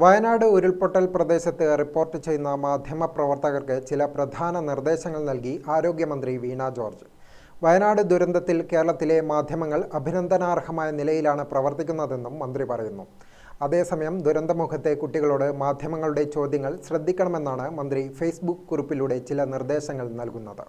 വയനാട് ഉരുൾപൊട്ടൽ പ്രദേശത്ത് റിപ്പോർട്ട് ചെയ്യുന്ന മാധ്യമപ്രവർത്തകർക്ക് ചില പ്രധാന നിർദ്ദേശങ്ങൾ നൽകി ആരോഗ്യമന്ത്രി വീണ ജോർജ്. വയനാട് ദുരന്തത്തിൽ കേരളത്തിലെ മാധ്യമങ്ങൾ അഭിനന്ദനാർഹമായ നിലയിലാണ് പ്രവർത്തിക്കുന്നതെന്നും മന്ത്രി പറയുന്നു. അതേസമയം ദുരന്തമുഖത്തെ കുട്ടികളോട് മാധ്യമങ്ങളുടെ ചോദ്യങ്ങൾ ശ്രദ്ധിക്കണമെന്നാണ് മന്ത്രി ഫേസ്ബുക്ക് കുറിപ്പിലൂടെ ചില നിർദ്ദേശങ്ങൾ നൽകുന്നത്.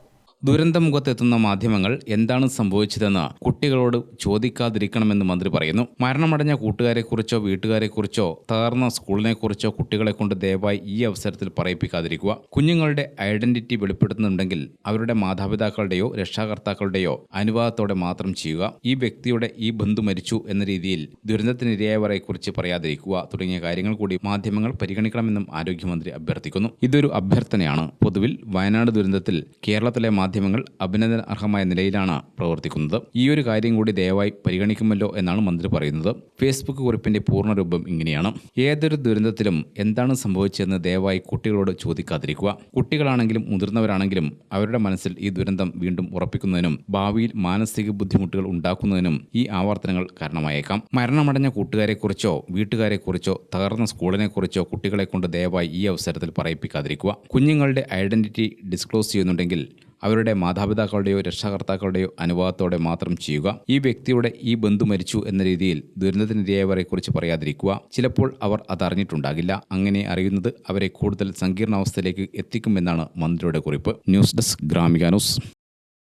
ദുരന്തമുഖത്തെത്തുന്ന മാധ്യമങ്ങൾ എന്താണ് സംഭവിച്ചതെന്ന് കുട്ടികളോട് ചോദിക്കാതിരിക്കണമെന്ന് മന്ത്രി പറയുന്നു. മരണമടഞ്ഞ കൂട്ടുകാരെക്കുറിച്ചോ വീട്ടുകാരെക്കുറിച്ചോ തകർന്ന സ്കൂളിനെക്കുറിച്ചോ കുട്ടികളെ കൊണ്ട് ദയവായി ഈ അവസരത്തിൽ പറയിപ്പിക്കാതിരിക്കുക. കുഞ്ഞുങ്ങളുടെ ഐഡന്റിറ്റി വെളിപ്പെടുത്തുന്നുണ്ടെങ്കിൽ അവരുടെ മാതാപിതാക്കളുടെയോ രക്ഷാകർത്താക്കളുടെയോ അനുവാദത്തോടെ മാത്രം ചെയ്യുക. ഈ വ്യക്തിയുടെ ഈ ബന്ധു മരിച്ചു എന്ന രീതിയിൽ ദുരന്തത്തിനിരയായവരെക്കുറിച്ച് പറയാതിരിക്കുക തുടങ്ങിയ കാര്യങ്ങൾ കൂടി മാധ്യമങ്ങൾ പരിഗണിക്കണമെന്നും ആരോഗ്യമന്ത്രി അഭ്യർത്ഥിക്കുന്നു. ഇതൊരു അഭ്യർത്ഥനയാണ്. പൊതുവിൽ വയനാട് ദുരന്തത്തിൽ കേരളത്തിലെ മാധ്യമങ്ങൾ അഭിനന്ദന അർഹമായ നിലയിലാണ് പ്രവർത്തിക്കുന്നത്. ഈ ഒരു കാര്യം കൂടി ദയവായി പരിഗണിക്കുമല്ലോ എന്നാണ് മന്ത്രി പറയുന്നത്. ഫേസ്ബുക്ക് കുറിപ്പിന്റെ പൂർണരൂപം ഇങ്ങനെയാണ്. ഏതൊരു ദുരന്തത്തിലും എന്താണ് സംഭവിച്ചതെന്ന് ദയവായി കുട്ടികളോട് ചോദിക്കാതിരിക്കുക. കുട്ടികളാണെങ്കിലും മുതിർന്നവരാണെങ്കിലും അവരുടെ മനസ്സിൽ ഈ ദുരന്തം വീണ്ടും ഉറപ്പിക്കുന്നതിനും ഭാവിയിൽ മാനസിക ബുദ്ധിമുട്ടുകൾ ഉണ്ടാക്കുന്നതിനും ഈ ആവർത്തനങ്ങൾ കാരണമായേക്കാം. മരണമടഞ്ഞ കൂട്ടുകാരെക്കുറിച്ചോ വീട്ടുകാരെക്കുറിച്ചോ തകർന്ന സ്കൂളിനെക്കുറിച്ചോ കുട്ടികളെ കൊണ്ട് ദയവായി ഈ അവസരത്തിൽ പറയിപ്പിക്കാതിരിക്കുക. കുഞ്ഞുങ്ങളുടെ ഐഡന്റിറ്റി ഡിസ്ക്ലോസ് ചെയ്യുന്നുണ്ടെങ്കിൽ അവരുടെ മാതാപിതാക്കളുടെയോ രക്ഷാകർത്താക്കളുടെയോ അനുവാദത്തോടെ മാത്രം ചെയ്യുക. ഈ വ്യക്തിയുടെ ഈ ബന്ധു മരിച്ചു എന്ന രീതിയിൽ ദുരന്തത്തിനിരയായവരെക്കുറിച്ച് പറയാതിരിക്കുക. ചിലപ്പോൾ അവർ അതറിഞ്ഞിട്ടുണ്ടാകില്ല. അങ്ങനെ അറിയുന്നത് അവരെ കൂടുതൽ സങ്കീർണാവസ്ഥയിലേക്ക് എത്തിക്കുമെന്നാണ് മന്ത്രിയുടെ കുറിപ്പ്. News desk Gramika news.